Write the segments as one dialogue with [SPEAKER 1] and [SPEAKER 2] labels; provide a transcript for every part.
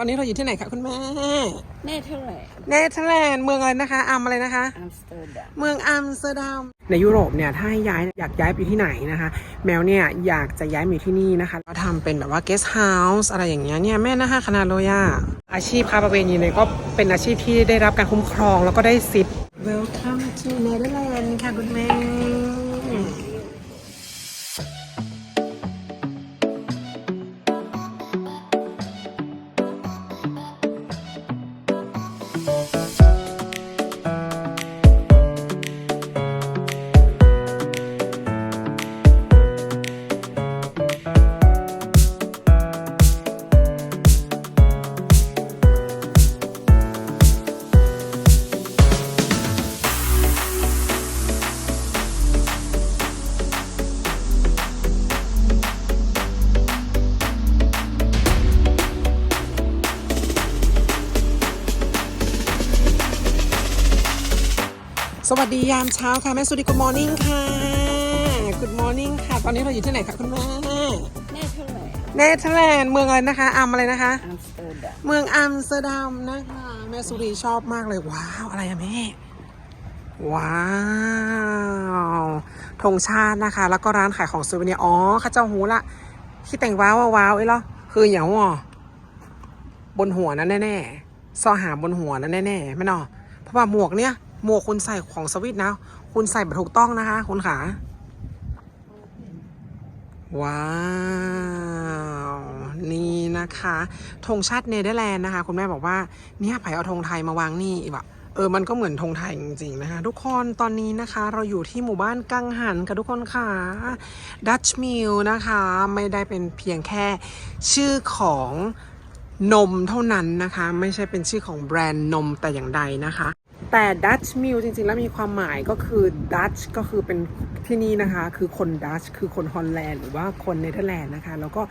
[SPEAKER 1] อนนี้เราอยู่ที่ไหนคะคุณแม่
[SPEAKER 2] เนเธอร์แลนด์
[SPEAKER 1] เนเธอร์แลนด์เมืองอะไรนะคะอัมอะไรนะคะ
[SPEAKER 2] อัมสเตอร์ดัม
[SPEAKER 1] เมืองอัมสเตอร์ดัม ในยุโรปเนี่ยถ้าให้ย้ายอยากย้ายไปที่ไหนนะคะ แมวเนี่ยอยากจะย้ายมาอยู่ที่นี่นะคะเราทำเป็นแบบว่า guest house อะไรอย่างเงี้ยเนี่ยแม่นะคะขนาดโลย่าอาชีพค้าประเวณีเนี่ยก็เป็นอาชีพที่ได้รับการคุ้มครองแล้วก็ได้สิทธิ์ Welcome to Netherlands ค่ะคุณแม่ สวัสดียามเช้าค่ะ แม่สุดี Good morning ค่ะ Good morning ค่ะ ตอนนี้เราอยู่ที่ไหนคะคุณแม่
[SPEAKER 2] เนเธอร์แลนด์
[SPEAKER 1] เนเธอร์แลนด์เมืองอะไรนะคะอัมอะไรนะคะ
[SPEAKER 2] อัมสเตอร์ดัม
[SPEAKER 1] เมืองอัมสเตอร์ดัมนะคะแม่สุรีชอบมากเลยว้าวอะไรอะแม่ว้าวธงชาตินะคะ แล้วก็ร้านขายของซูเวเนียร์อ๋อข้าเจ้าหูละที่แต่งว้าวว้าวไอ้เหรอคืออย่างวะบนหัวนั้นแน่ๆซอหาบนหัวนั้นแน่ๆไม่นอเพราะว่าหมวกเนี้ย หมวกคุณใส่ของสวิตนะ คุณใส่แบบถูกต้องนะคะ คุณขาว้าว นี่นะคะธงชาติเนเธอร์แลนด์นะคะ คุณแม่บอกว่าเนี่ยไผเอาธงไทยมาวางนี่อีกแบบเออ มันก็เหมือนธงไทยจริงๆนะคะ ทุกคนตอนนี้นะคะ เราอยู่ที่หมู่บ้านกังหันค่ะทุกคนค่ะดัชมิลนะคะ ไม่ได้เป็นเพียงแค่ชื่อของนมเท่านั้นนะคะ ไม่ใช่เป็นชื่อของแบรนด์นมแต่อย่างใดนะคะ แต่ Dutch Mill จริงๆ แล้วมีความหมายก็คือ Dutch ก็คือเป็นที่นี่นะคะ คือคน Dutch คือคนฮอลแลนด์หรือว่าคนเนเธอร์แลนด์นะคะ แล้วก็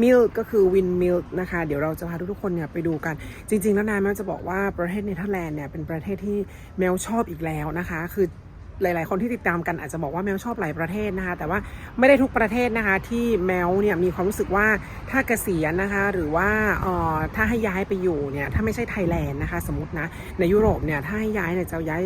[SPEAKER 1] Mill ก็คือ Win Mill นะคะ เดี๋ยวเราจะพาทุกๆคนเนี่ยไปดูกัน จริง ๆ แล้วนายแมวจะบอกว่าประเทศเนเธอร์แลนด์เนี่ยเป็นประเทศที่แมวชอบอีกแล้วนะคะ คือ หลาย ๆ คนที่ติดตามกันอาจจะบอกว่าแมวชอบหลายประเทศนะคะ แต่ว่าไม่ได้ทุกประเทศนะคะ ที่แมวเนี่ยมีความรู้สึกว่าถ้าเกษียณนะคะ หรือว่าเอ่อถ้าให้ย้ายไปอยู่เนี่ยถ้าไม่ใช่ไทยแลนด์นะคะ สมมตินะในยุโรปเนี่ยถ้าให้ย้ายเนี่ยจะย้าย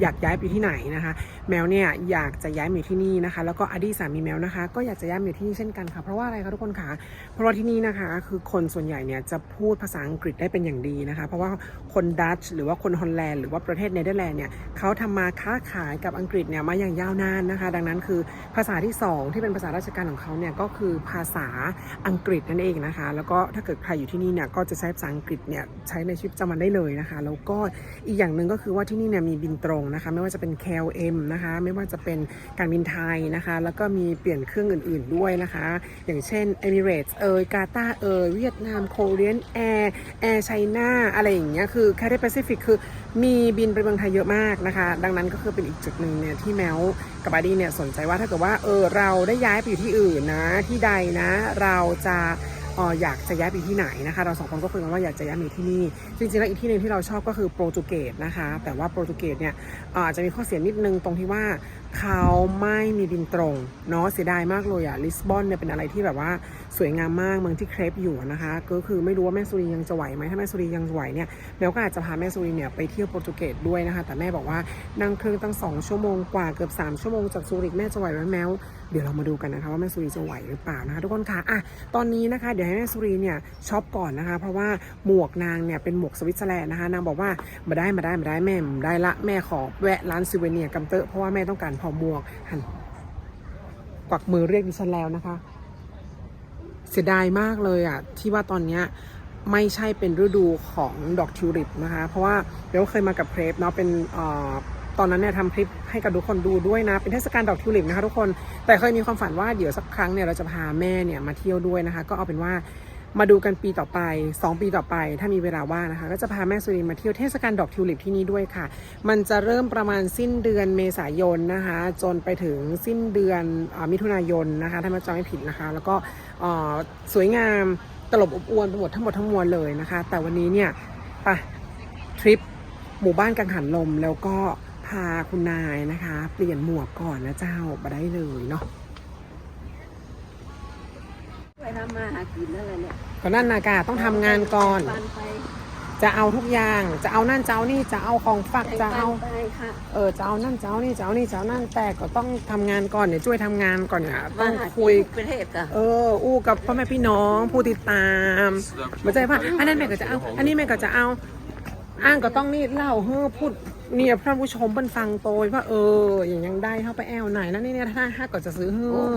[SPEAKER 1] อยากย้ายไปที่ไหนนะคะ แมวเนี่ยอยากจะย้ายมาอยู่ที่นี่นะคะ แล้วก็อดีตสามีแมวนะคะ ก็อยากจะย้ายมาอยู่ที่นี่เช่นกันค่ะ เพราะว่าอะไรคะทุกคนคะเพราะว่าที่นี่นะคะ คือคนส่วนใหญ่เนี่ยจะพูดภาษาอังกฤษได้เป็นอย่างดีนะคะ เพราะว่าคนดัตช์หรือว่าคนฮอลแลนด์หรือว่าประเทศเนเธอร์แลนด์เนี่ยเขาทำมาค้าขายกับอังกฤษเนี่ยมาอย่างยาวนานนะคะ ดังนั้นคือภาษาที่สองที่เป็นภาษาราชการของเขาเนี่ยก็คือภาษาอังกฤษนั่นเองนะคะ แล้วก็ถ้าเกิดใครอยู่ที่นี่เนี่ยก็จะใช้ภาษาอังกฤษเนี่ยใช้ในชีวิตประจำวันได้เลยนะคะ แล้วก็อีกอย่างหนึ่งก็คือว่าที่นี่เนี่ยมีบินตรงนะคะ ไม่ว่าจะเป็น KLM นะคะ ไม่ว่าจะเป็นการบินไทยนะคะ แล้วก็มีเปลี่ยนเครื่องอื่นๆด้วยนะคะ อย่างเช่น Emirates เอยกาตาเอยเวียดนามโคเรียนแอร์แอร์ไชน่าอะไรอย่างเงี้ยคือแค t แปซิฟิกคือมีบินไปเมืองไทยเยอะมากนะคะ ดังนั้นก็คือเป็นอีกจุดหนึ่งเนี่ยที่แมวกับบาดี้เนี่ยสนใจว่าถ้าเกิดว่าเออเราได้ย้ายไปอยู่ที่อื่นนะที่ใดนะ เราจะ อยากจะย้ายไปที่ไหนนะคะ เราสองคนก็คุยกันว่าอยากจะย้ายมาอยู่ที่นี่ จริงๆแล้วอีกที่หนึ่งที่เราชอบก็คือโปรตุเกสนะคะ แต่ว่าโปรตุเกสเนี่ยอาจจะมีข้อเสียนิดนึงตรงที่ว่าเขาไม่มีบินตรงเนาะเสียดายมากเลยอะลิสบอนเนี่ยเป็นอะไรที่แบบว่าสวยงามมากเมืองที่เครปอยู่นะคะ ก็คือไม่รู้ว่าแม่สุรียังจะไหวไหมถ้าแม่สุรียังไหวเนี่ยแมวก็อาจจะพาแม่สุรีเนี่ยไปเที่ยวโปรตุเกสด้วยนะคะ แต่แม่บอกว่านั่งเครื่องตั้ง 2 ชั่วโมงกว่าเกือบ 3 ชั่วโมงจากซูริกแม่จะไหวไหมแมว ดี๋ยวเรามาดูกันนะคะว่าแม่สุรีจะไหวหรือเปล่านะคะทุกคนคะอะตอนนี้นะคะ เดี๋ยวให้แม่สุรีเนี่ยช็อปก่อนนะคะ เพราะว่าหมวกนางเนี่ยเป็นหมวกสวิตเซอร์แลนด์นะคะนางบอกว่ามาได้มาได้มาได้แม่มได้ละแม่ขอแวะร้านซิเวเนียกัมเตอร์เพราะว่าแม่ต้องการพอหมวกหันกวักมือเรียกดิฉันแล้วนะคะ เสียดายมากเลยอะที่ว่าตอนเนี้ยไม่ใช่เป็นฤดูของดอกทิวลิปนะคะ เพราะว่าเบลเคยมากับเพรฟเนาะเป็นอ่อ ตอนนั้นเนี่ยทำคลิปให้กับทุกคนดูด้วยนะ เป็นเทศกาลดอกทิวลิปนะคะทุกคน แต่เคยมีความฝันว่าเดี๋ยวสักครั้งเนี่ยเราจะพาแม่เนี่ยมาเที่ยวด้วยนะคะ ก็เอาเป็นว่ามาดูกันปีต่อไป 2 ปีต่อไป ถ้ามีเวลาว่างนะคะ ก็จะพาแม่สุรินมาเที่ยวเทศกาลดอกทิวลิปที่นี่ด้วยค่ะ มันจะเริ่มประมาณสิ้นเดือนเมษายนนะคะ จนไปถึงสิ้นเดือนอมิถุนายนนะคะ ถ้ามาจำไม่ผิดนะคะ แล้วก็สวยงามตลบอบอวนไปหมดทั้งหมดทั้งมวลเลยนะคะ แต่วันนี้เนี่ยไปทริปหมู่บ้านกังหันลมแล้วก็าคุณนายนะคะ เปลี่ยนหมวกก่อนนะเจ้ามาได้เลยเนาะ
[SPEAKER 2] ไปทำมาหากินนั่นแหละเนี่ย
[SPEAKER 1] ก็นั่นนากาต้องทำงานก่อน
[SPEAKER 2] ปานไป
[SPEAKER 1] จะเอาทุกอย่าง จะเอานั่นจะเอานี่จะเอาของฝากจะเอา
[SPEAKER 2] ไปค่ะ
[SPEAKER 1] เออจะเอานั่นจะเอานี่จะเอานี่จะเอานั่นแต่ก็ต้องทำงานก่อนเนี่ยช่วยทำงานก่อนเนี่ยต้อง
[SPEAKER 2] หา
[SPEAKER 1] คุย
[SPEAKER 2] ที่ประเทศอะ
[SPEAKER 1] เออ อู้กับพ่อแม่พี่น้องผู้ติดตามไม่ใช่ว่าอันนั้นแม่ก็จะเอา อันนี้แม่ก็จะเอา อ้างก็ต้องนี่เล่าเฮ้อพูดเนี่ยท่านผู้ชมเปิ้นฟังโตยว่าเออ อย่างยังได้เข้าไปแอลไหนนะนี่เนี่ยถ้าถ้าก็จะซื้อเฮ้
[SPEAKER 2] อ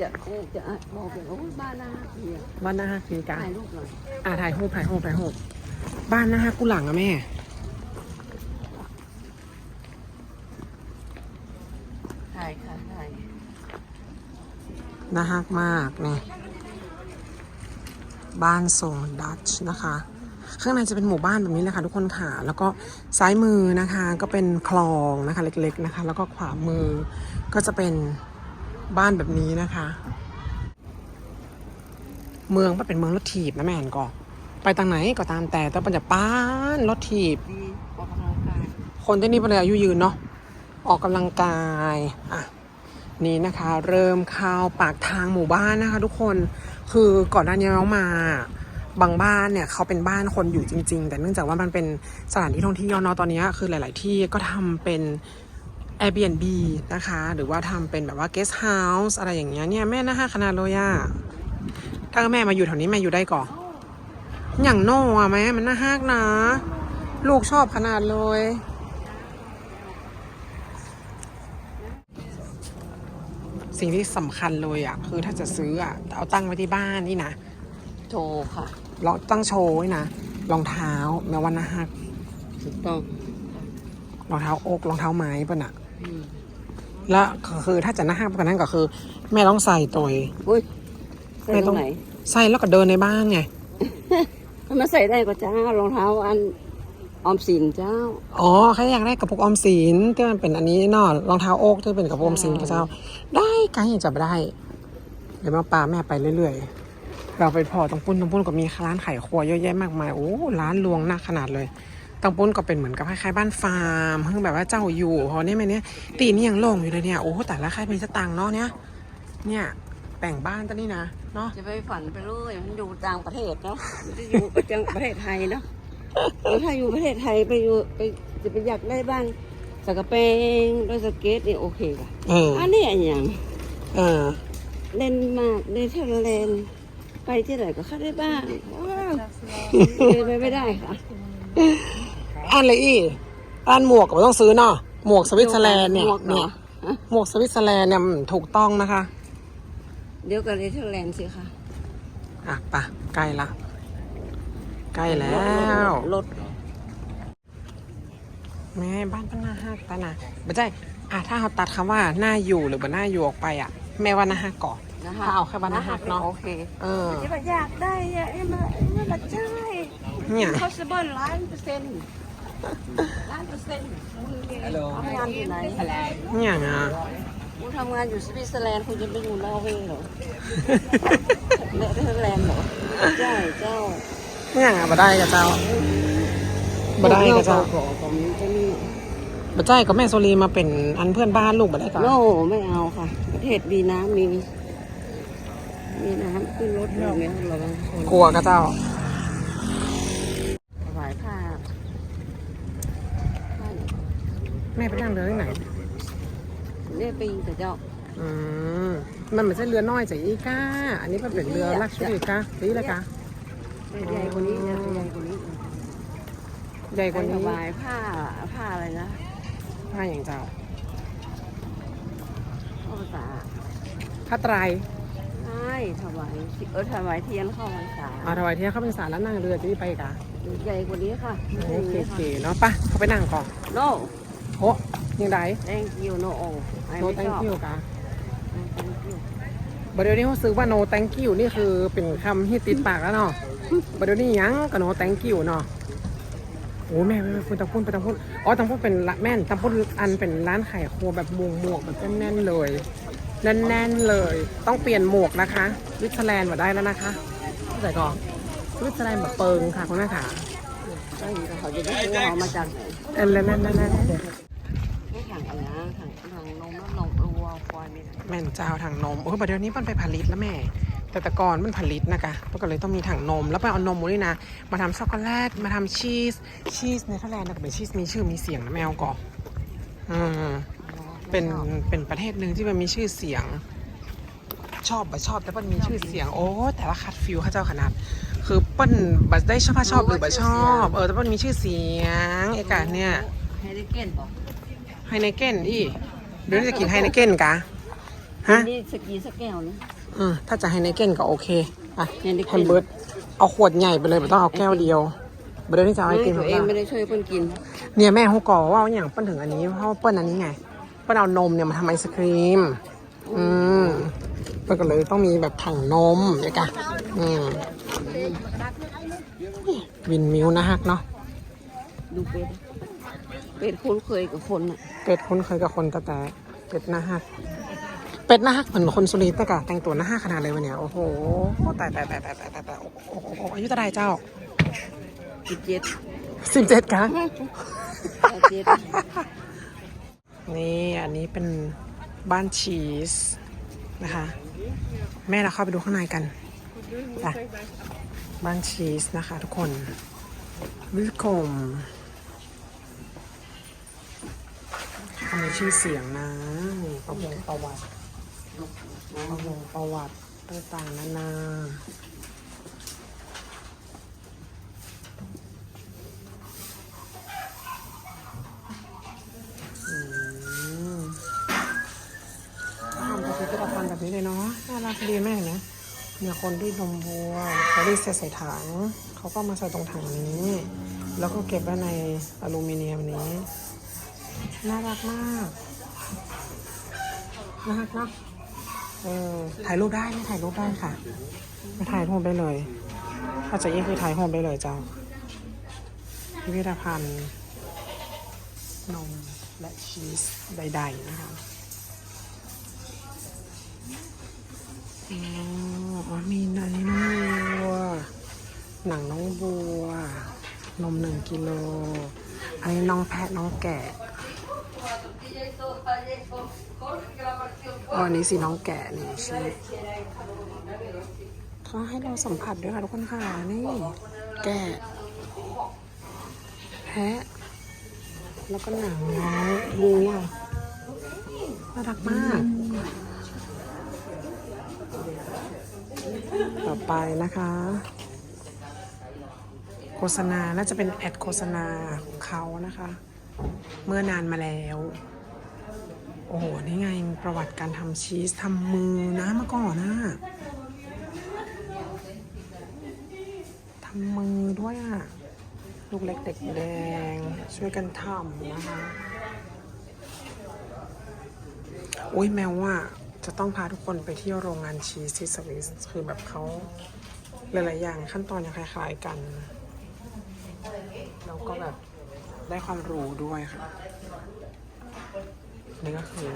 [SPEAKER 2] จะจะบอกเลยโอ้ยบ้านนารักดีอะ
[SPEAKER 1] บ้านหน้าฮักมีการ
[SPEAKER 2] ถ่ายรูปหน่อย
[SPEAKER 1] อ่าถ่ายรูปถ่ายรูปถ่ายรูปบ้านหน้าฮักกูหลังอะแม่
[SPEAKER 2] ถ่ายค่ะถ่าย
[SPEAKER 1] น่าฮักมากเนี่ยบ้านทรงดัตช์นะคะ ข้างในจะเป็นหมู่บ้านแบบนี้เลยค่ะทุกคนค่ะ แล้วก็ซ้ายมือนะคะก็เป็นคลองนะคะเล็กๆนะคะ แล้วก็ขวามือก็จะเป็นบ้านแบบนี้นะคะ เมืองมันเป็นเมืองรถถีบนะแม่นก็ไปทางไหนก็ตามแต่แต่ปัญจะป้านรถถีบ คนที่นี่เป็นอายุยืนเนาะออกกำลังกายอะนี่นะคะ เริ่มเข้าปากทางหมู่บ้านนะคะ ทุกคนคือก่อนหน้านี้เรามา บางบ้านเนี่ยเขาเป็นบ้านคนอยู่จริง ๆ แต่เนื่องจากว่ามันเป็นสถานที่ท่องเที่ยวเนาะตอนนี้คือหลาย ๆ ที่ก็ทำเป็น Airbnb นะคะ หรือว่าทำเป็นแบบว่า guest house อะไรอย่างเงี้ยเนี่ยแม่น่าฮักขนาดเลยอะถ้าแม่มาอยู่แถวนี้แม่อยู่ได้ก่อนอย่างโน่อะแม่มันน่าฮักนะ ลูกชอบขนาดเลยสิ่งที่สำคัญเลยอะคือถ้าจะซื้ออะเอาตั้งไว้ที่บ้านนี่นะ
[SPEAKER 2] โชว์ค่ะ
[SPEAKER 1] ลองตั้งโชว์ไว้นะรองเท้าแม้ว่านะฮัก
[SPEAKER 2] ถูกต้อง
[SPEAKER 1] รองเท้าอกรองเท้าไม้ป่ะน่ะ
[SPEAKER 2] อืม
[SPEAKER 1] แล้วคือถ้าจะนะฮักกว่านั้นก็คือ แม่ต้องใส่ตัว
[SPEAKER 2] อุ้ยใส่ตรงไหน
[SPEAKER 1] ใส่แล้วก็เดินในบ้านไง
[SPEAKER 2] ถ้ามาใส่ได้ก็จ้ารองเท้าอันออมสินเจ้า
[SPEAKER 1] อ๋อใครอยากได้กระปุกออมสินที่มันเป็นอันนี้เนาะรองเท้าอกที่เป็นกระปุกออมสิน
[SPEAKER 2] ใช่
[SPEAKER 1] พระเจ้า ได้ไกลจะไม่ได้ เดี๋ยวมาปาแม่ไปเรื่อยๆ เราไปพอตรงปุ้นตรงปุ้นก็มีร้านขายครัวเยอะแยะมากมายโอ้ร้านรวงหนักขนาดเลยตรงปุ้นก็เป็นเหมือนกับคล้ายๆบ้านฟาร์มเพิ่งแบบว่าเจ้าอยู่พอเนี่ยแม่เนี่ยตีนี่ยังโล่งอยู่เลยเนี่ยโอ้แต่ละใครมีสตังค์เนาะเนี่ยเนี่ยแต่งบ้านตอนนี้นะเนาะ
[SPEAKER 2] จะไปฝันไปเรื่อยมันอยู่ต่างประเทศเนาะมันจะอยู่ประจังประเทศไทยเนาะแล้วถ้าอยู่ประเทศไทยไปอยู่ไปจะไปอยากได้บ้างสกกระเปงด้วยสเก็ตนี่โอเคค่ะ
[SPEAKER 1] เออ
[SPEAKER 2] อันนี้อย่าง
[SPEAKER 1] เออ
[SPEAKER 2] เล่นมากเนเธอร์แลนด์ไป ที่ไหนก็เข้าได้บ้างว้าวไปไม่ได้ค่ะ
[SPEAKER 1] อันเลยอีอันหมวกก็ไม่ต้องซื้อเนาะหมวกสวิตเซอร์แลนด์เนี่ย
[SPEAKER 2] หมวกเหร
[SPEAKER 1] เนี่
[SPEAKER 2] อยฮะ
[SPEAKER 1] หมวกสวิตเซอร์แลนด์เนี่ยมันถูกต้องนะคะ
[SPEAKER 2] เดี๋ยวกับเนเธอร์แลนด์สิคะ
[SPEAKER 1] อะปะใกล้ละ ใกล้แล้ว
[SPEAKER 2] รถ
[SPEAKER 1] แม่บ้านป้าหน้าฮักตานะไม่ใช่อะถ้าเขาตัดคำว่าหน้าอยู่หรือบ่หน้าอยู่ออกไปอะ แม่ว่าหน้าฮักก่อน
[SPEAKER 2] นะคะ
[SPEAKER 1] ถ้าเอาแค่บ้านนาฮักเนอะ
[SPEAKER 2] โอเค
[SPEAKER 1] เออ
[SPEAKER 2] ที่ว่าอยากได้อะเอ้ยมาเอ้ยมาใช่
[SPEAKER 1] เนี่ย
[SPEAKER 2] possible ล้านเปอร์เซ็นต์ล้านเปอร์เซ็นต์ทำงานอยู่ไหน
[SPEAKER 1] เนี่ยนะ
[SPEAKER 2] คุณทำงานอยู่สวิตเซอร์แลนด์คุณจะไปอยู่นอร์เวย์เหรอเนเธอร์แลนด์เหรอใช่เจ้า
[SPEAKER 1] เนี่ยบ่ได้กับเจ้าบ่ได้กับเจ้า
[SPEAKER 2] ขอผมจะมี
[SPEAKER 1] บ่ใช่กับแม่โซลีมาเป็นอันเพื่อนบ้านลูกบ่ได้กับ
[SPEAKER 2] โนไม่เอาค่ะ ประเทศมีน้ำมี มีน้ำขึ้นรถเราเนี่ยเราบางคน
[SPEAKER 1] กลัวกับเจ้า
[SPEAKER 2] ถวายผ้าผ้า
[SPEAKER 1] แม่ไปนั่งเรือที่ไหน
[SPEAKER 2] เนี่ยปีนแต่เจ้า
[SPEAKER 1] อืมมันไม่ใช่เรือน้อยจ้ะอีก้า อันนี้มันเป็นเรือลักชัวรี่ก้านี่เลยก้า
[SPEAKER 2] ใหญ่กว่านี้นะใหญ่กว่านี้
[SPEAKER 1] ใหญ่กว่า
[SPEAKER 2] ถ
[SPEAKER 1] นี้
[SPEAKER 2] วายผ้าผ้าอะไรนะ
[SPEAKER 1] ผ้าอย่างเจ้า
[SPEAKER 2] ข้าภาษา
[SPEAKER 1] ผ้าไตร
[SPEAKER 2] ใช่ ถวายเออถวายเทียนเข้าพรรษา
[SPEAKER 1] เอาถวายเที่ยวเข้าเป็นสารแล้วนั่งเรือจะได้ไปกะ
[SPEAKER 2] ใหญ่กว่านี้ค่ะ
[SPEAKER 1] โอเคเก๋เนาะปะเขาไปนั่งก่อน
[SPEAKER 2] โน
[SPEAKER 1] โอ้ยังไง
[SPEAKER 2] thank you no ไอ้
[SPEAKER 1] no
[SPEAKER 2] ไม่ช
[SPEAKER 1] thank
[SPEAKER 2] อบ
[SPEAKER 1] you กะ
[SPEAKER 2] thank you
[SPEAKER 1] บดเดี๋ยวนี้เขาซื้อว่า no thank you นี่คือเป็นคำที่ติดปากแล้วเนาะบดเดี๋ยวนี้ยังก็ no thank you เนาะโอ้แม่ไปไปพูดตะพูดไปตะพูดอ๋อตะพูดเป็นละแม่นตะพูดอันเป็นร้านขายครัวแบบหมวกหมวกแบบแน่นๆเลย แน่นๆเลย ต้องเปลี่ยนหมวกนะคะวิตเซอร์แลนด์มาได้แล้วนะคะเข้าใจก่อนวิตเซอร์แลนด์แบบเปิงค่ะคุณแม่ค่ะ
[SPEAKER 2] ใช่เขาจะได้รู้ว่าเอามาจากไหน
[SPEAKER 1] เอ็นแล้วนั่นนั่นนั่น
[SPEAKER 2] ไม่ถังอะไรนะถังถังนมแล้วนมรัวควายมี
[SPEAKER 1] แม่นเจ้าทางนมโอ้ยบดเดี๋ยวนี้มันไปผลิตแล้วแม่ แต่แต่ก่อนมันผลิตนะคะมันก็เลยต้องมีถังนม แล้วไปเอานมมูนี่นะ มาทำช็อกโกแลต มาทำชีส ชีสเนเธอร์แลนด์นะก็เป็นชีสมีชื่อมีเสียงนะแมวก่อนอืม เป็นเป็นประเทศหนึ่งที่มันมีชื่อเสียง ชอบบ่ชอบแต่เปิ้ลมีชื่อเสียงโอ้แต่ละคัดฟิลเข้าเจ้าขนาด คือเปิ้ลบัได้ชอบชอบหรือบ่ชอบเออแต่เปิ้ลมีชื่อเสียงเอกาเนี่ย
[SPEAKER 2] ให้ได้เก้นบอก
[SPEAKER 1] ไฮเนเก้นอีเดี๋ยวจะกินไฮเนเก้นกะฮะ
[SPEAKER 2] นี่สกีสักแก้วนึง
[SPEAKER 1] อืมถ้าจะไฮเนเก้นก็โอเคอะ
[SPEAKER 2] ไฮเนเก้น
[SPEAKER 1] แฮมเบิร์ดเอาขวดใหญ่ไปเลยไม่ต้องเอาแก้วเดียวเบิร์ดนี่จะเอาไอ
[SPEAKER 2] ไม่
[SPEAKER 1] ติม
[SPEAKER 2] ตัวเองไม่ได้ช่วยเพิ่นกิน
[SPEAKER 1] เนี่ยแม่เขาก่อว่าอย่างเปิ้ลถึงอันนี้เพราะว่าเปิ้ลอันนี้ไง เปิ้ลเอานมเนี่ยมาทำไอศครีม อืมเปิ้ลก็เลยต้องมีแบบถังนมเนี่ยกะอืมวินมิวนะฮักเนาะ
[SPEAKER 2] ดูเป็ดเป็ดคุ้นเคยกับคนอะ
[SPEAKER 1] เป็ดคุ้นเคยกับคนแต่แต่เป็ดนะฮักเป็ดนะฮักเหมือนคนสุรินทร์แต่กะแต่งตัวนะฮักขนาดเลยวันเนี้ยโอ้โหแต่แต่แต่แต่แต่แต่แต่โอ้โหโอ้โหโอ้โหอายุเท่าไหรเจ้า
[SPEAKER 2] สิบเจ็ด
[SPEAKER 1] สิบเจ็ดกัน
[SPEAKER 2] เจ็ด
[SPEAKER 1] นี่อันนี้เป็นบ้านชีสนะคะ แม่เราเข้าไปดูข้างในกันไปบ้านชีสนะคะทุกคนวิลคมมีชื่อเสียงนะนี่ประวงประวัติประวงประวัติต่างๆนานาากดีแม่เห็นไหมเนี่ยคนที่นมวัวเขาได้ใส่ใส่ถังเขาก็มาใส่ตรงถังนี้ แล้วก็เก็บไว้ในอลูมิเนียมนี้ น่ารักมากน่ารักเนาะเออถ่ายรูปได้ไม่ถ่ายรูปได้ค่ะมาถ่ายรูปได้เลยถ้าจะยิ่งคือถ่ายรูปได้เลยเจ้าพิพิธภัณฑ์นมและชีสใดๆนะคะ อ๋อมีนนี้น้องบัว หนังน้องบัว นมหนึ่งกิโล อันนี้น้องแพะน้องแกะอ๋ออันนี้สิน้องแกะนี่ชีเขาให้เราสัมผัสด้วยค่ะทุกคนค่ะนี่ แกะ แพะ แล้วก็หนังน้องวัวน่ารักมาก ต่อไปนะคะ โฆษณา น่าจะเป็นแอดโฆษณาของเขานะคะ เมื่อนานมาแล้ว โอ้โห นี่ไงประวัติการทำชีสทำมือนะเมื่อก่อนนะทำมือด้วยอะลูกเล็กเด็กแดง ช่วยกันทำนะคะ อุ้ยแมวว่า จะต้องพาทุกคนไปเที่ยวโรงงานชีสที่สวิสคือแบบเขาหลาย ๆ อย่างขั้นตอนยังคล้าย ๆ กัน แล้วก็แบบได้ความรู้ด้วยค่ะนี่ก็คือ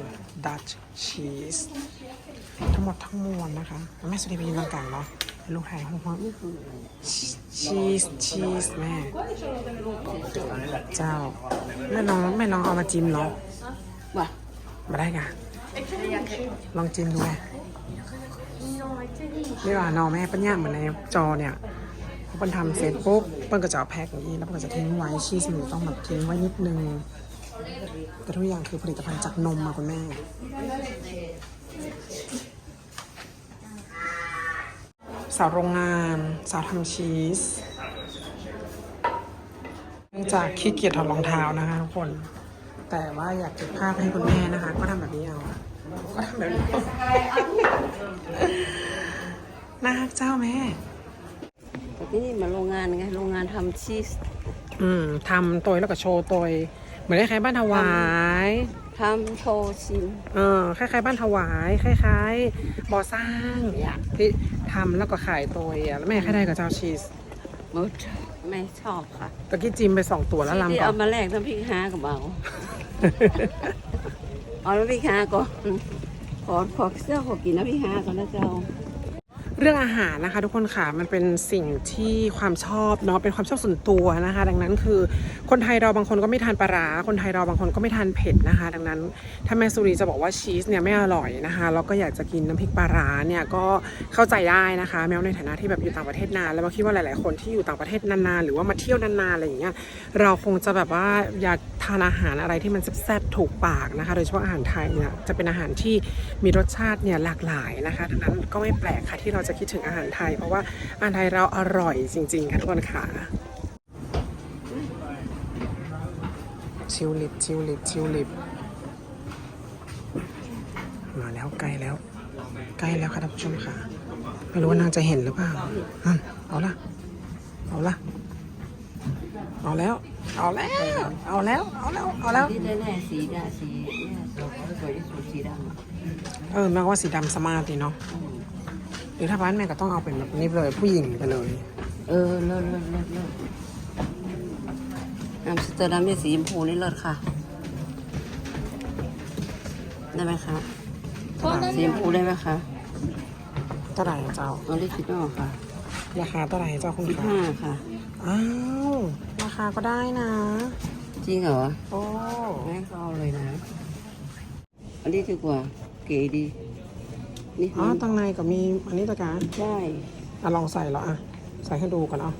[SPEAKER 1] Dutch cheese ทั้งหมดทั้งมวลนะคะ แม่สุริพีนังกันเนาะลูกไทยหัวชีสชีสแม่ เจ้าแม่ลองแม่ลองเอามาจิ้มเนาะ
[SPEAKER 2] ว่
[SPEAKER 1] มาได้กะ ลองจิ้มดูไหมนี่ว่านอแม่ปัญญาเหมือนในจอเนี่ยพอเปิ้ลทำเสร็จปุ๊บเปิ้ลก็จะเอาแพ็คอย่างนี้ แล้วเปิ้ลก็จะทิ้งไว้ชีสมันต้องแบบทิ้งไว้นิดนึง แต่ทุกอย่างคือผลิตภัณฑ์จากนมมาคุณแม่สาวโรงงานสาวทำชีสเนื่องจากขี้เกียจถอดรองเท้านะคะทุกคน แต่ว่าอยากเก็บภาพให้คุณแม่นะคะ ก็ทำแบบนี้เอาก็ทำแบบนี้น่ารักเจ้าแม่
[SPEAKER 2] แต่ที่นี่มาโรงงานไงโรงงานทำชีส
[SPEAKER 1] อืมทำตัวแล้วก็โชว์ตัวเหมือนคล้ายๆบ้านถวาย
[SPEAKER 2] ทำโชว์ชิม
[SPEAKER 1] เออคล้ายๆบ้านถวายคล้ายๆบ่อสร้างอย่างที่ทำแล้วก็ขายตัวอะแล้วแม่แค่ได้กับเจ้าชีส
[SPEAKER 2] มด ไม่ชอบค่ะ
[SPEAKER 1] ตะกี้จิมไปสองตัวแล้ว
[SPEAKER 2] ที่
[SPEAKER 1] ลำก่อ
[SPEAKER 2] เอา
[SPEAKER 1] น
[SPEAKER 2] มาแลกน้ำพริกห้ากับเอาเอาน้ำพริกห้าก่อนขอขอเสื้อขอกินน้ำพริกห้าก่อนนะเจ้า
[SPEAKER 1] เรื่องอาหารนะคะ ทุกคนค่ะมันเป็นสิ่งที่ความชอบเนาะเป็นความชอบส่วนตัวนะคะ ดังนั้นคือคนไทยเราบางคนก็ไม่ทานปลาร้าคนไทยเราบางคนก็ไม่ทานเผ็ดนะคะ ดังนั้นถ้าแม่สุรีจะบอกว่าชีสเนี่ยไม่อร่อยนะคะแล้วก็อยากจะกินน้ำพริกปลาร้าเนี่ยก็เข้าใจได้นะคะ แม้วในฐานะที่แบบอยู่ต่างประเทศนานแล้วเราคิดว่าหลาย ๆ คนที่อยู่ต่างประเทศนานๆหรือว่ามาเที่ยวนานๆอะไรอย่างเงี้ยเราคงจะแบบว่าอยากทานอาหารอะไรที่มันแซ่บๆถูกปากนะคะ โดยเฉพาะอาหารไทยเนี่ยจะเป็นอาหารที่มีรสชาติเนี่ยหลากหลายนะคะดังนั้นก็ไม่แปลกค่ะที่เราจะคิดถึงอาหารไทย เพราะว่าอาหารไทยเราอร่อยจริง ๆ ค่ะทุกคนค่ะชิวลิปชิวลิปชิวลิปมาแล้วใกล้แล้ว ใกล้แล้วค่ะท่านผู้ชมค่ะ ไม่รู้ว่านางจะเห็นหรือเปล่านั่นเอาละเอาละเอาแล้ว เอาแล้ว เอาแล้ว เอาแล้ว เอาแล้ว
[SPEAKER 2] ที่แน่ๆสีดาสีเนี่ยเราก็สวยที่สุดสีดำอะ
[SPEAKER 1] เออแม่ว่าสีดำสมาร์ทดีเนาะ
[SPEAKER 2] อืม
[SPEAKER 1] หรือถ้าบ้านแม่ก็ต้องเอาเป็นแบบนี้เลยผู้หญิงไปเลย
[SPEAKER 2] เออเลิศเลิศเลิศเลิศอัมสเตอร์ดัมเนี่ยสีชมพูนี่เลิศค่ะ ได้ไหมคะสีชมพูได้ไหมคะ
[SPEAKER 1] เท่าไหร่อะเจ้า
[SPEAKER 2] ออริจินอลค่ะ
[SPEAKER 1] ราคาเท่าไหร่เจ้าคุณ
[SPEAKER 2] สิบ
[SPEAKER 1] คะ
[SPEAKER 2] ห้าค่ะ
[SPEAKER 1] อ้าวราคาก็ได้นะ
[SPEAKER 2] จริงเหรอ
[SPEAKER 1] โอ้
[SPEAKER 2] แม่ก็เอาเลยนะ อันนี้ดีกว่า เก๋ดี นี่
[SPEAKER 1] อ๋อตังในก็มีอันนี้ตะการ
[SPEAKER 2] ได้
[SPEAKER 1] อะลองใส่เหรออะ ใส่ให้ดูก่อนเอา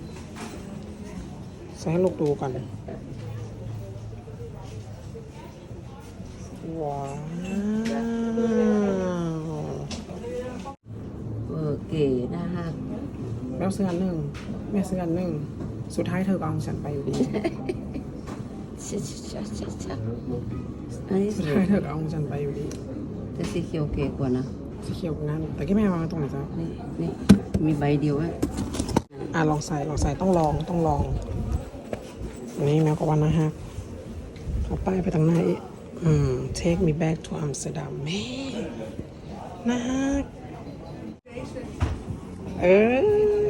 [SPEAKER 1] ใส่ให้ลูกดูก่อนว้าว
[SPEAKER 2] เออเก๋นะฮะ
[SPEAKER 1] แม่ซื้ออันหนึ่งแม่ซื้ออันหนึ่งสุดท้ายเธอก็เอาของฉันไปอยู่ดี
[SPEAKER 2] ชัชชัชชัชชัอันนี้ส
[SPEAKER 1] สุด
[SPEAKER 2] ว
[SPEAKER 1] ท้าย
[SPEAKER 2] ย
[SPEAKER 1] เธอก็เอาของฉันไปอยู่ดี
[SPEAKER 2] แต่สีเขียวเก๋กว่านะ
[SPEAKER 1] สีเขียวกว่านั้นแต่ก็แม่วางไว้ตรงไหนจ๊ะ
[SPEAKER 2] นี่นี่มีใบเดียวอะ
[SPEAKER 1] อะลองใส่ลองใส่ต้องลองต้องลองอันนี้แมวก็วันนะฮะเอาป้ายไปทางหน้าอีกอืม take me back to Amsterdam แม่นะฮะเออ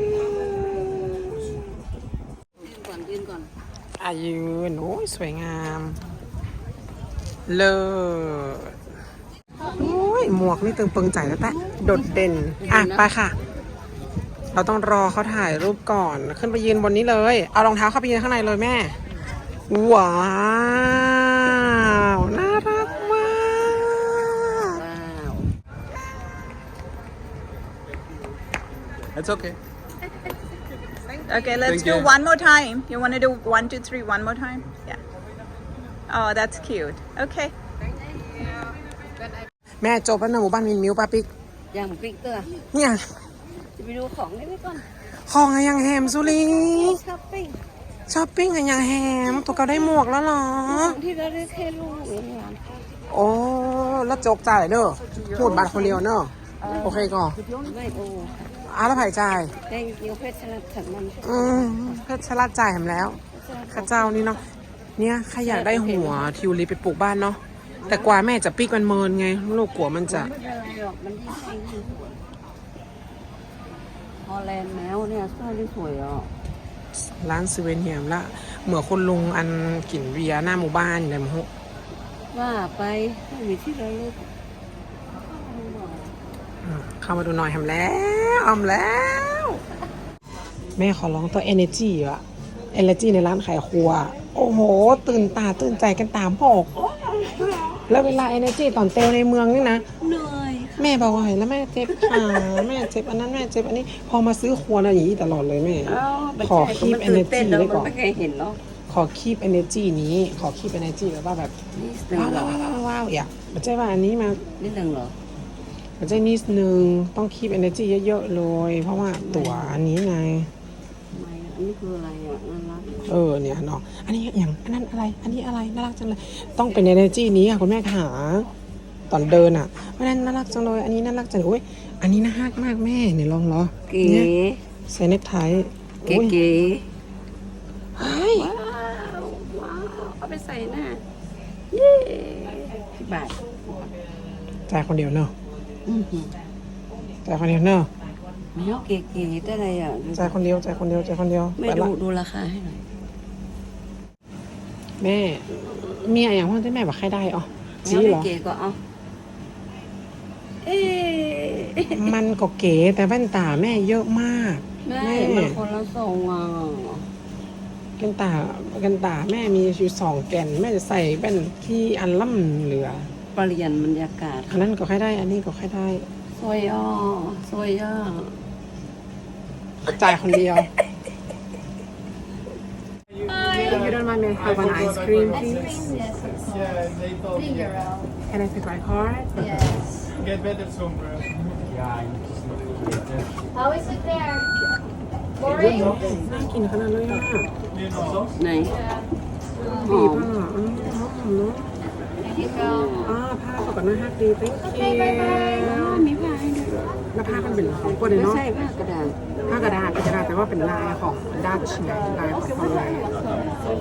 [SPEAKER 2] ยืนก่อนยืนก่อน
[SPEAKER 1] อายืนโอ้ยสวยงาม เลิศโอ้ย หมวกนี่ตึงปึงใจแล้วแต่โดดเด่น อะ ไปค่ะ เราต้องรอเขาถ่ายรูปก่อน ขึ้นไปยืนบนนี้เลย เอารองเท้าเข้าไปยืนข้างในเลยแม่ ว้าว น่ารักมาก
[SPEAKER 2] ว้าว
[SPEAKER 3] It's okay.
[SPEAKER 4] Okay, let's
[SPEAKER 3] Thank
[SPEAKER 4] do
[SPEAKER 3] you.
[SPEAKER 4] one more time. You want to do one, two, three, one more time? Yeah. Oh, that's cute. Okay.
[SPEAKER 1] แม่จบแล้วนะหมู่บ้านมินมิวป้าปิ๊ก
[SPEAKER 2] อย่างปิ๊กเตอร์
[SPEAKER 1] เนี่ย
[SPEAKER 2] จะไปดูของได้ไหมก่อน
[SPEAKER 1] ของอะยังแฮมสุรี
[SPEAKER 2] ช้อปปิ้ง
[SPEAKER 1] ช้อปปิ้งอะยังแฮมตัวเกาได้หมวกแล้วเหรอ
[SPEAKER 2] ของที่เราได้แค่ลูกเองอะ
[SPEAKER 1] โอ้แล้วจกจ่ายเนอะพูดบัตรคนเดียวเนอะโอเคก่อน
[SPEAKER 2] ไม่โอ้
[SPEAKER 1] อ้าวแล้วไผ่จ่าย
[SPEAKER 2] แดงเกียวเพชรสลัดถัดมัน
[SPEAKER 1] อืมเพชรชลัดจ่ายแหมแล้วข้าเจ้านี่เนาะเนี่ยใครอยากได้หัวทิวลิปไปปลูกบ้านเนาะ แต่กว่าแม่จะปิกมันเมินไงลูกกลัวมันจะ
[SPEAKER 2] ไม่เป็นไรหรอกมันยิ่งแพงยิ่งสวยฮอลแลนด์แมวเนี่ยเสื้อที่สวยอะ
[SPEAKER 1] ร้านซเวนเฮียมละ เหมือนคุณลุงอันกลิ่นเบียร์หน้าหมู่บ้านเลยมั้ง
[SPEAKER 2] ว่าไปไม่มีที่ระลึก
[SPEAKER 1] อืมเข้ามาดูหน่อยทำแล้วออมแล้ว แม่ขอร้องตัว Energy อะ Energy ในร้านขายครัว โอ้โห ตื่นตาตื่นใจกันตามพอก แล้วเวลา Energy ตอนเตลในเมืองนี่นะ
[SPEAKER 2] เหนื่อย
[SPEAKER 1] แม่บอกว่าเห็นแล้วแม่เจ็บขาแม่เจ็บอันนั้นแม่เจ็บอันนี้ พอมาซื้อครัวนะอย่างนี้ตลอดเลยแม่
[SPEAKER 2] เอ้ามัน
[SPEAKER 1] ขอ
[SPEAKER 2] ใช่
[SPEAKER 1] keep
[SPEAKER 2] มันตื่นเต้น
[SPEAKER 1] energy
[SPEAKER 2] แล้ว
[SPEAKER 1] ไว้ก่
[SPEAKER 2] มั
[SPEAKER 1] อน
[SPEAKER 2] นไม่เคยเห็นเนาะ
[SPEAKER 1] ขอคีบ energy นี้ ขอคีบ energy แบบว่าแบบ
[SPEAKER 2] นิดนึง
[SPEAKER 1] ว้าว
[SPEAKER 2] เหรอ
[SPEAKER 1] ว้าวว้าวว้าวอย่าไม่ใช่ว่าอันนี้มา
[SPEAKER 2] นิดนึงเหรอ
[SPEAKER 1] ไม่ใช่นิดนึงต้องคีบ energy เยอะๆเลย เพราะว่าตั๋วอันนี้ไง
[SPEAKER 2] ทำไม อะอันนี้คืออะไรอะน่ารัก
[SPEAKER 1] เออเนี่ยเนาะอันนี้อย่างอันนั้นอะไร อันนี้อะไรน่ารักจังเลย ต้องเป็น energy นี้ค่ะคุณแม่ขาตอนเดินอะอันนั้นน่ารักจังเลย อันนี้น่ารักจังเลยโอ้ยอันนี้น่ารักมากแม่เนี่ยลองเหรอ
[SPEAKER 2] เก๋
[SPEAKER 1] นี่ยใส่เน็กไท
[SPEAKER 2] เก๋
[SPEAKER 1] โอ้ย
[SPEAKER 2] เก๋
[SPEAKER 1] เฮ้ย
[SPEAKER 2] ว้าวว้าวเอาไปใส่หน้าเย้สิบบาท
[SPEAKER 1] จ่ายคนเดียวเนอะ
[SPEAKER 2] อือหือ
[SPEAKER 1] จ่ายคนเดียวเนอะ
[SPEAKER 2] แมวเก๋ๆได้อะไรอะ
[SPEAKER 1] จ่ายคนเดียวจ่ายคนเดียวจ่ายคนเดียว
[SPEAKER 2] ไม่
[SPEAKER 1] ไป
[SPEAKER 2] ดู
[SPEAKER 1] ละ
[SPEAKER 2] ดูราคาให้หน่อย
[SPEAKER 1] แม่มีอะไรอย่างพ่อที่แม่บอกใครได้อ๋อ
[SPEAKER 2] แม
[SPEAKER 1] จี
[SPEAKER 2] ว
[SPEAKER 1] เหร
[SPEAKER 2] ไม่
[SPEAKER 1] อ
[SPEAKER 2] เก๋ก็เอาเอ๊ะ
[SPEAKER 1] มันก็เก๋แต่แว่นตาแม่เยอะมาก
[SPEAKER 2] แม่มันคนละทรงอะ
[SPEAKER 1] แกันตาแกันตาแม่มีอยู่สองแก่นแม่จะใส่แว่นที่อันล่ำเหลือ
[SPEAKER 2] เปลี่ยนบรรยากาศ
[SPEAKER 1] อันนั้นก็ค่อยได้ อันนี้ก็ค่อยได้
[SPEAKER 2] สวยอะสวยอะ
[SPEAKER 1] จ่ายคนเดียว You don't mind me have an ice cream please
[SPEAKER 5] Yeah, they told
[SPEAKER 6] Three
[SPEAKER 5] me.
[SPEAKER 6] euro.
[SPEAKER 1] Can I take my card
[SPEAKER 6] Yes.
[SPEAKER 5] Get better soon, bro.
[SPEAKER 6] How is it there? Boring?
[SPEAKER 1] น่ากินขนาดเลยอ่ะ
[SPEAKER 5] You know sauce?
[SPEAKER 2] ไหนห
[SPEAKER 1] ดี
[SPEAKER 2] อม
[SPEAKER 1] ป่ะอืมหอมเนาะ
[SPEAKER 6] There you go.
[SPEAKER 1] อ่าผ้าขอบคุณนะฮักดี thank
[SPEAKER 6] Okay, bye
[SPEAKER 1] you
[SPEAKER 6] bye.
[SPEAKER 2] มีผ้าให้ด้วย
[SPEAKER 1] แล้วผ้ามันเป็นของคนเลย
[SPEAKER 2] ไม่
[SPEAKER 1] เนาะ
[SPEAKER 2] ใช่ผ้ากระดาษ
[SPEAKER 1] ผ้ากระดาษเป็นกระดาษแต่ว่าเป็นลายของดัตช์ไงลายของคนเลย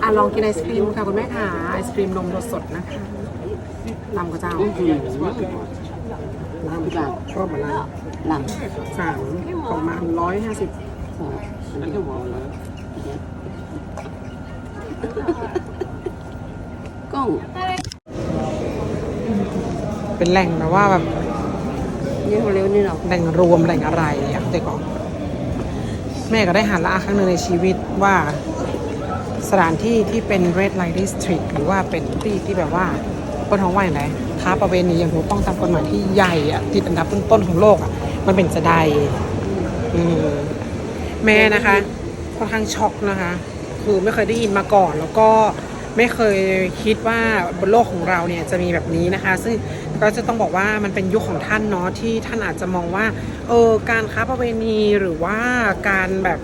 [SPEAKER 1] อะลองกินไอศครีมค่ะคุณแม่ค่ะไอศครีมนมรสสดนะคะลำกระเจ้า
[SPEAKER 2] อื้อหือกี่บาท
[SPEAKER 1] ชอบอะไร
[SPEAKER 2] หลัง
[SPEAKER 1] สามประมาณร้อยห้าสิบ
[SPEAKER 2] สองอันนี้ก็บอกเลยกล้อง
[SPEAKER 1] เป็นแหล่งแบบว่าแบบ
[SPEAKER 2] นี่เร็วนี่หรอ
[SPEAKER 1] แหล่งรวมแหล่งอะไรอะเด็กออกแม่ก็ได้หาละครั้งหนึ่งในชีวิตว่าสถานที่ที่เป็น red light district หรือว่าเป็นที่ที่แบบว่าบนท้องว่าย่างไรค้าประเวณีอย่างถูกต้องตามกฎหมายที่ใหญ่อะติดอันดับต้นๆของโลกอะมันเป็นสะไดอืมแม่นะคะค่อนข้างช็อกนะคะ คือไม่เคยได้ยินมาก่อน แล้วก็ไม่เคยคิดว่าบนโลกของเราเนี่ยจะมีแบบนี้นะคะ ซึ่ง ก็จะต้องบอกว่ามันเป็นยุคของท่านเนาะที่ท่านอาจจะมองว่าเออการค้าประเวณีหรือว่าการแบบ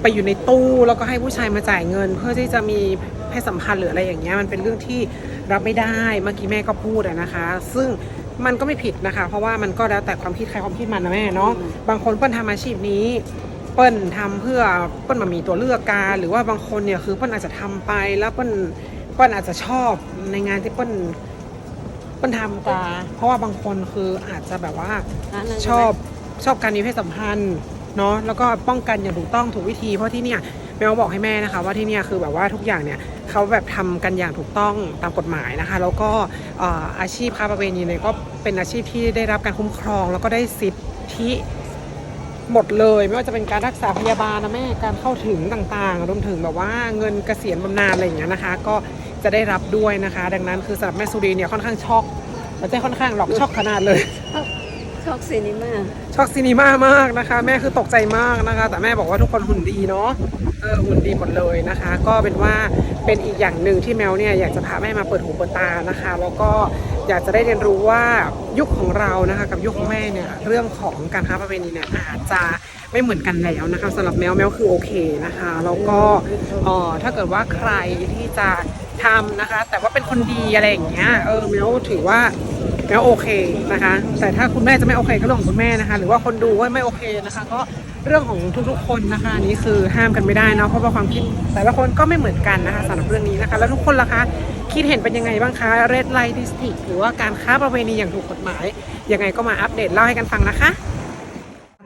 [SPEAKER 1] ไปอยู่ในตู้แล้วก็ให้ผู้ชายมาจ่ายเงิน เพื่อที่จะมีเพศสัมพันธ์หรืออะไรอย่างเงี้ยมันเป็นเรื่องที่รับไม่ได้เมื่อกี้แม่ก็พูดนะคะ ซึ่งมันก็ไม่ผิดนะคะ เพราะว่ามันก็แล้วแต่ความคิดใครความคิดมันนะแม่เนาะบางคนเปิ้ลทำอาชีพนี้ เปิ้ลทำเพื่อเปิ้ลมามีตัวเลือกการหรือว่าบางคนเนี่ยคือเปิ้ลอาจจะทำไปแล้วเปิ้ลเปิ้ลอาจจะชอบในงานที่เปิ้ล เปิ้ลทำตาเพราะว่าบางคนคืออาจจะแบบว่า
[SPEAKER 2] ร้านนั้น
[SPEAKER 1] ชอบชอบการมีเพศสัมพันธ์เนาะแล้วก็ป้องกันอย่างถูกต้องถูกวิธี เพราะที่เนี่ยแม่บอกให้แม่นะคะ ว่าที่เนี่ยคือแบบว่าทุกอย่างเนี่ยเขาแบบทำกันอย่างถูกต้องตามกฎหมายนะคะ แล้วก็เอ่ออาชีพค้าประเวณีเนี่ยก็เป็นอาชีพที่ได้รับการคุ้มครอง แล้วก็ได้สิทธิหมดเลย ไม่ว่าจะเป็นการรักษาพยาบาลนะแม่การเข้าถึงต่างๆรวมถึงแบบว่าเงินเกษียณบำนาญอะไรอย่างเงี้ยนะคะ ก็ จะได้รับด้วยนะคะ ดังนั้นคือสำหรับแม่สุรีเนี่ยค่อนข้างช็อกไม่ใช่ค่อนข้างหรอกช็อกขนาดเลย
[SPEAKER 2] ชอบซีนิมา
[SPEAKER 1] ช็อกซีนีมามากนะคะ แม่คือตกใจมากนะคะ แต่แม่บอกว่าทุกคนหุ่นดีเนาะเออหุ่นดีหมดเลยนะคะ ก็เป็นว่าเป็นอีกอย่างหนึ่งที่แมวเนี่ยอยากจะพาแม่มาเปิดหูเปิดตานะคะ แล้วก็อยากจะได้เรียนรู้ว่ายุคของเรานะคะ กับยุคของแม่เนี่ยเรื่องของการค้าประเวณีเนี่ยอาจจะไม่เหมือนกันแล้วนะคะสำหรับแมวแมวคือโอเคนะคะแล้วก็เออถ้าเกิดว่าใครที่จะทำนะคะ แต่ว่าเป็นคนดีอะไรอย่างเงี้ยเออแมวถือว่า แล้วโอเคนะคะ แต่ถ้าคุณแม่จะไม่โอเคก็เรื่องของคุณแม่นะคะ หรือว่าคนดูว่าไม่โอเคนะคะ ก็เรื่องของทุกๆ คนนะคะนี้คือห้ามกันไม่ได้เนาะเพราะว่าความคิดแต่ละคนก็ไม่เหมือนกันนะคะสำหรับเรื่องนี้นะคะ แล้วทุกคนล่ะคะคิดเห็นเป็นยังไงบ้างคะ Red Light District หรือว่าการค้าประเวณีอย่างถูกกฎหมาย ยังไงก็มาอัปเดตเล่าให้กันฟังนะคะ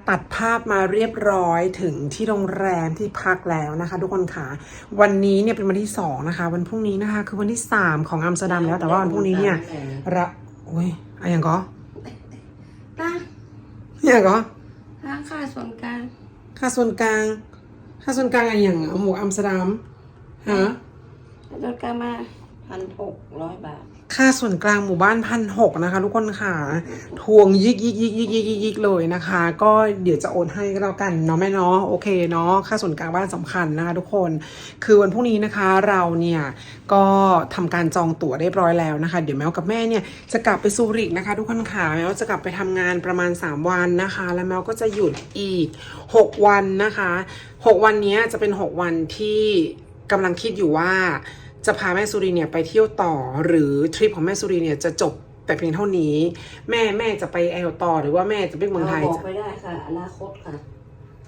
[SPEAKER 1] ตัดภาพมาเรียบร้อยถึงที่โรงแรมที่พักแล้วนะคะทุกคนค่ะ วันนี้เนี่ยเป็นวันที่สองนะคะ วันพรุ่งนี้นะคะ คือวันที่สามของอัมสเตอร์ดัมแล้วแต่ว่าวันพรุ่งนี้เนี่ยระ อุ้ยอะไรอย่างก็
[SPEAKER 2] ตั้ง
[SPEAKER 1] อย่างก็
[SPEAKER 2] ทางค่าส่วนกลาง
[SPEAKER 1] ค่าส่วนกลาง ค่าส่วนกลางอะไรอย่างหมูอัมสเตอร์ดัมฮะ
[SPEAKER 2] ส่วนกลางมา พันหกร้อยบาท
[SPEAKER 1] ค่าส่วนกลางหมู่บ้านพันหกนะคะ ทุกคนค่ะ ทวงยิกยิกยิกยิกยิกยิกยิกเลยนะคะ ก็เดี๋ยวจะโอนให้ก็แล้วกันเนาะแม่เนาะโอเคเนาะค่าส่วนกลางบ้านสำคัญนะคะ ทุกคนคือวันพรุ่งนี้นะคะเราเนี่ยก็ทำการจองตั๋วเรียบร้อยแล้วนะคะ เดี๋ยวแมวกับแม่เนี่ยจะกลับไปซูริกนะคะ ทุกคนค่ะแมวจะกลับไปทำงานประมาณ 3 วันนะคะ แล้วแมวก็จะหยุดอีก 6 วันนะคะ 6 วันนี้จะเป็น 6 วันที่กำลังคิดอยู่ว่า จะพาแม่สุรีเนี่ยไปเที่ยวต่อหรือทริปของแม่สุรีเนี่ยจะจบแต่เพียงเท่านี้ แม่แม่จะไปแอลต่อหรือว่าแม่จะไปเมืองไทย
[SPEAKER 2] เราบอก
[SPEAKER 1] จะ
[SPEAKER 2] ไปได้ค่ะ อนาคตค่ะ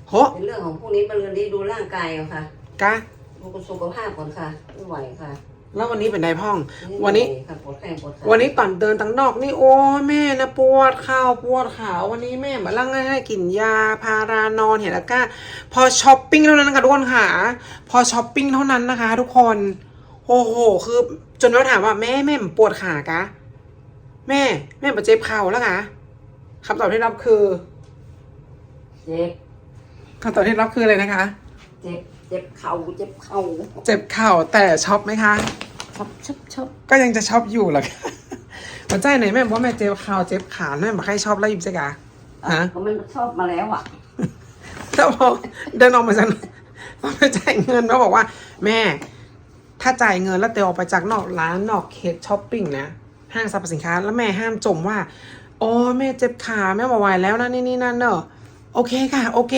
[SPEAKER 1] โห
[SPEAKER 2] เป็นเรื่องของพวกนี้มาเรียนดีดูร่างกายเอาค่ะ
[SPEAKER 1] กะ
[SPEAKER 2] ดูสุขภาพก่อนค่ะไม่ไหวค่ะ
[SPEAKER 1] แล้ววันนี้เป็นไดพ่อง วันนี้
[SPEAKER 2] ค่ะปวดแข้งปวดขา
[SPEAKER 1] วันนี้ตอนเดินตังนอกนี่โอ้แม่นะปวดเข่าปวดขาวันนี้แม่มาล่างให้กินยาพารานอนเห็นแล้วก็พอช้อปปิ้งเท่านั้นค่ะทุกคนค่ะ พอช้อปปิ้งเท่านั้นนะคะ ทุกคน โอ้โห คือจนเราถามว่าแม่แม่มันปวดขากะ แม่ แม่ปวดเจ็บเข่าแล้วคะคำตอบที่รับคือ
[SPEAKER 2] เจ็บ
[SPEAKER 1] คำตอบที่รับคืออะไรนะคะ
[SPEAKER 2] เจ็บเจ็บเข่าเจ็บเข่า
[SPEAKER 1] เจ็บเข่าแต่ช็อปไหมคะ
[SPEAKER 2] ชอบชอบชอบ
[SPEAKER 1] ก็ยังจะช็อปอยู่เหรอคะหัวใจไหนแม่บอกว่าแม่เจ็บเข่าเจ็บขาแม่บอกให้ช็อปแล้วหยิบใช่กะฮะ
[SPEAKER 2] ก็มันชอบมาแล้วอะ
[SPEAKER 1] แล้วพอเดินออกมาจากพอไปจ่ายเงินแล้วบอกว่า แม่ ถ้าจ่ายเงินแล้วเตะออกไปจากนอกร้านนอกเขตช้อปปิ้งนะ ห้างสรรพสินค้าแล้วแม่ห้ามจมว่า โอ้แม่เจ็บขาแม่มาไหวแล้วนะนี่นี่นั่นเนอะโอเคค่ะ โอเค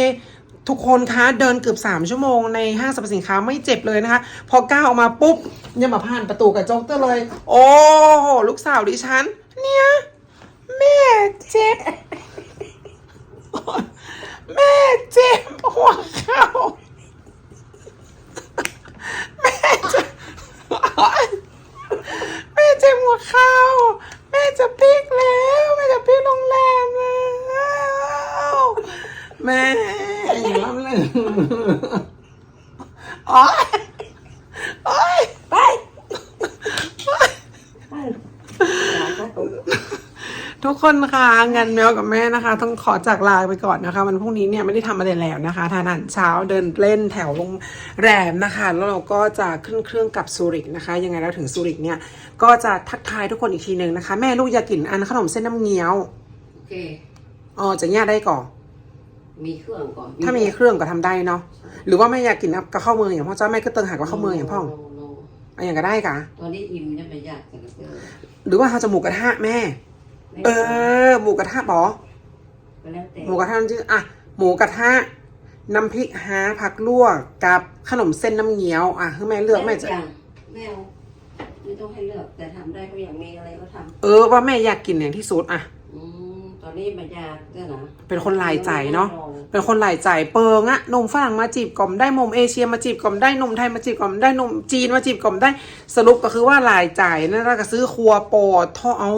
[SPEAKER 1] ทุกคนคะเดินเกือบสามชั่วโมงในห้างสรรพสินค้าไม่เจ็บเลยนะคะ พอก้าวออกมาปุ๊บยังมาผ่านประตูกับโจ๊กเตอร์เลย โอ้โหลูกสาวดิฉัน เนี่ยแม่เจ็บแม่เจ็บหัวเข่าแม่เจ็บ แม่เจ็บหัวเข่าแม่จะพลิกแล้วแม่จะพลิกโรงแรมแล้วแม่อย่าล้ำเลยโอ๊ยโอ๊ย
[SPEAKER 2] ไปไปอย่าก็ตก
[SPEAKER 1] ทุกคนนะคะงานแมวกับแม่นะคะ ต้องขอจากลาไปก่อนนะคะวันพรุ่งนี้เนี่ยไม่ได้ทำอะไรแล้วนะคะ ทานอาหารเช้าเดินเล่นแถวโรงแรมนะคะ แล้วเราก็จะขึ้นเครื่องกลับซูริกนะคะ ยังไงแล้วถึงซูริกเนี่ยก็จะทักทายทุกคนอีกทีหนึ่งนะคะ แม่ลูกอยากกินอันขนมเส้นน้ำเงี้ยว
[SPEAKER 2] โอเค
[SPEAKER 1] อ๋อจะย่าได้ก่อน
[SPEAKER 2] มีเครื่องก่อน
[SPEAKER 1] ถ้ามีเครื่องก็ทำได้เนาะหรือว่าแม่อยากกินกับข้าวเมืองอย่างพ่อเจ้าแม่ก็เติงหากกับข้าวเมืองอย่างพ่อง
[SPEAKER 2] โโอะ
[SPEAKER 1] อย่างก็ได้กะ
[SPEAKER 2] ตอนนี้อิ่มเนี่ยไม่ยากแต่ก็เจอ
[SPEAKER 1] หรือว่าเขาจะหมูกระทะแม่ เออ หมูกระทะบอ
[SPEAKER 2] ก็แล้วแต่
[SPEAKER 1] หมูกระทะน้ำจิ้มอะ หมูกระทะ น้ำพริกฮาผักลวกกับขนมเส้นน้ำเงี้ยว อะคือแม่เลือกแม่จะ
[SPEAKER 2] อย่างแม่เอาไม่ต้องให้เลือกแต่ทำได้ก็อย่างมีอะไรก็ท
[SPEAKER 1] เออว่าแม่อยากกินอย่างที่สุดอะำ
[SPEAKER 2] อืมตอนนี้มันยากเนี่ยนะ
[SPEAKER 1] เป็นคนหลายใจเนาะ เป็นคนหลายใจเปิงอะนมฝรั่งมาจีบกล่อมได้นมเอเชียมาจีบกล่อมได้นมไทยมาจีบกล่อมได้นมจีนมาจีบกล่อมได้สรุปก็คือว่าหลายใจนั่นแล้วก็ซื้อครัวโปรดท่อเอา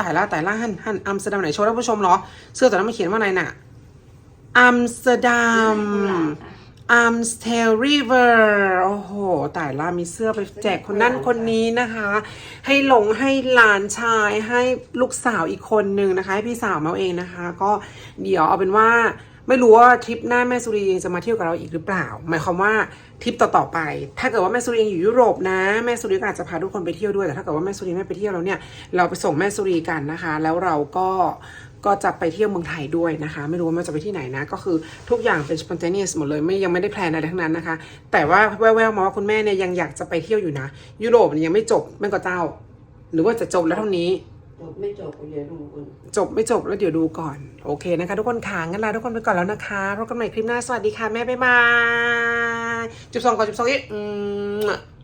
[SPEAKER 1] ตายละตายละหันหันอัมสเตอร์ดัมไหนโชว์ท่านผู้ชมเหรอเสื้อตัวนั้นมันเขียนว่าอะไรน่ะอัมสเตอร์ดัม อัมสเทลริเวอร์โอ้โหตายละมีเสื้อไปแจกคนนั่นคนนี้นะคะ ให้หลงให้หลานชายให้ลูกสาวอีกคนนึงนะคะ ให้พี่สาวเมาเองนะคะ ก็เดี๋ยวเอาเป็นว่าไม่รู้ว่าทริปหน้าแม่สุรียังจะมาเที่ยวกับเราอีกหรือเปล่า หมายความว่าทริปต่อๆไป ถ้าเกิดว่าแม่สุรียังอยู่ยุโรปนะ แม่สุรีก็อาจจะพาทุกคนไปเที่ยวด้วยแต่ถ้าเกิดว่าแม่สุรีไม่ไปเที่ยวแล้วเนี่ยเราไปส่งแม่สุรีกันนะคะ แล้วเราก็ ก็จะไปเที่ยวเมืองไทยด้วยนะคะ ไม่รู้ว่าแม่จะไปที่ไหนนะ ก็คือทุกอย่างเป็น spontaneous หมดเลยไม่ยังไม่ได้แพลนอะไรทั้งนั้นนะคะ แต่ว่าแว่วๆมาว่าคุณแม่เนี่ยยังอยากจะไปเที่ยวอยู่นะ ยุโรปเนี่ยยังไม่จบแม่ก็เจ้า หรือว่าจะจบแล้วเท่านี้
[SPEAKER 2] จบไม่จบก็เดี๋ยวดูกัน
[SPEAKER 1] จบไม่จบแล้วเดี๋ยวดูก่อน โอเคนะคะ ทุกคนขางั้นลาทุกคนไปก่อนแล้วนะคะพบกันใหม่คลิปหน้าสวัสดีค่ะแม่บ๊ายบายจุบสองก่อนจุบสองอีกอืม